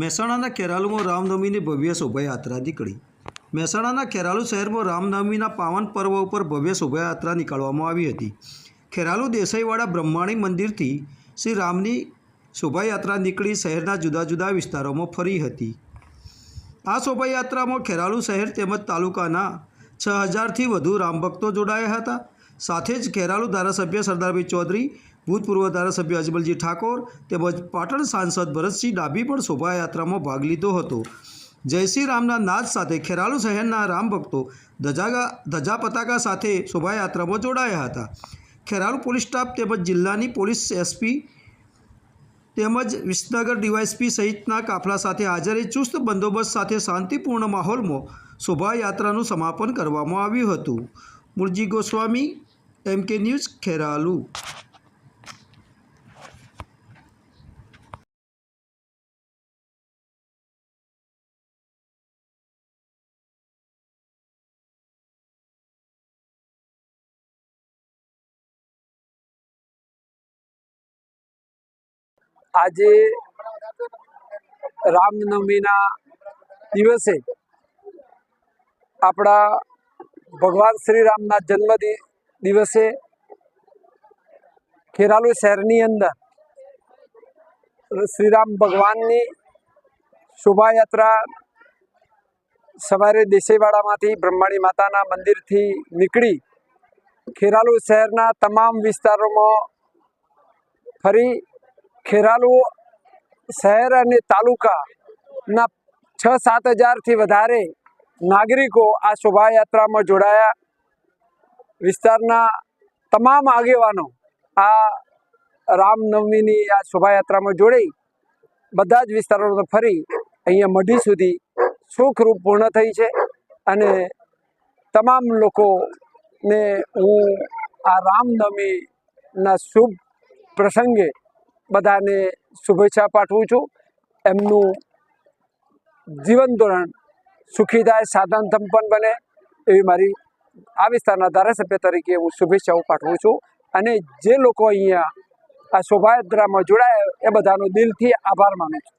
મહેસાણાના ખેરાલુમાં રામનવમીની ભવ્ય શોભાયાત્રા નીકળી. મહેસાણાના ખેરાલુ શહેરમાં રામનવમીના પાવન પર્વ ઉપર ભવ્ય શોભાયાત્રા નીકાળવામાં આવી હતી. ખેરાલુ દેસાઈવાડા બ્રહ્માણી મંદિરથી શ્રી રામની શોભાયાત્રા નીકળી શહેરના જુદા જુદા વિસ્તારોમાં ફરી હતી. આ શોભાયાત્રામાં ખેરાલુ શહેર તેમજ તાલુકાના છ હજારથી વધુ રામભક્તો જોડાયા હતા. સાથે જ ખેરાલુ ધારાસભ્ય સરદારભાઈ ચૌધરી ભૂતપૂર્વ ધારાસભ્ય અજમલજી ઠાકોર તેમજ પાટણ સાંસદ ભરતસિંહ ડાભી પણ શોભાયાત્રામાં ભાગ લીધો હતો. જય શ્રી રામના નાદ સાથે ખેરાલુ શહેરના રામભક્તો ધજાગા ધજા પતાકા સાથે શોભાયાત્રામાં જોડાયા હતા. ખેરાલુ પોલીસ સ્ટાફ તેમજ જિલ્લાની પોલીસ એસપી તેમજ વિસનગર ડીવાયસપી સહિતના કાફલા સાથે હાજરે, ચુસ્ત બંદોબસ્ત સાથે શાંતિપૂર્ણ માહોલમાં શોભાયાત્રાનું સમાપન કરવામાં આવ્યું હતું. મુરજી ગોસ્વામી એમકે ન્યૂઝ ખેરાલુ. આજે રામનવમીના દિવસે આપણા ભગવાન શ્રી રામના જન્મ દિવસે ખેરાલુ શહેરની અંદર શ્રીરામ ભગવાનની શોભાયાત્રા સવારે દેસાઈવાડામાંથી બ્રહ્માણી માતાના મંદિરથી નીકળી ખેરાલુ શહેરના તમામ વિસ્તારોમાં ફરી ખેરાલુ શહેર અને તાલુકાના છ સાત હજારથી વધારે નાગરિકો આ શોભાયાત્રામાં જોડાયા. વિસ્તારના તમામ આગેવાનો આ રામનવમીની આ શોભાયાત્રામાં જોડાઈ. બધા જ વિસ્તારોમાં ફરી અહીંયા મઢી સુધી સુખરૂપ પૂર્ણ થઈ છે અને તમામ લોકોને હું આ રામનવમીના શુભ પ્રસંગે બધાને શુભેચ્છા પાઠવું છું. એમનું જીવન ધોરણ સુખી થાય, સાધન સંપન્ન બને એવી મારી આ વિસ્તારના ધારાસભ્ય તરીકે હું શુભેચ્છાઓ પાઠવું છું. અને જે લોકો અહીંયા આ શોભાયાત્રામાં જોડાયા એ બધાનો દિલથી આભાર માનું છું.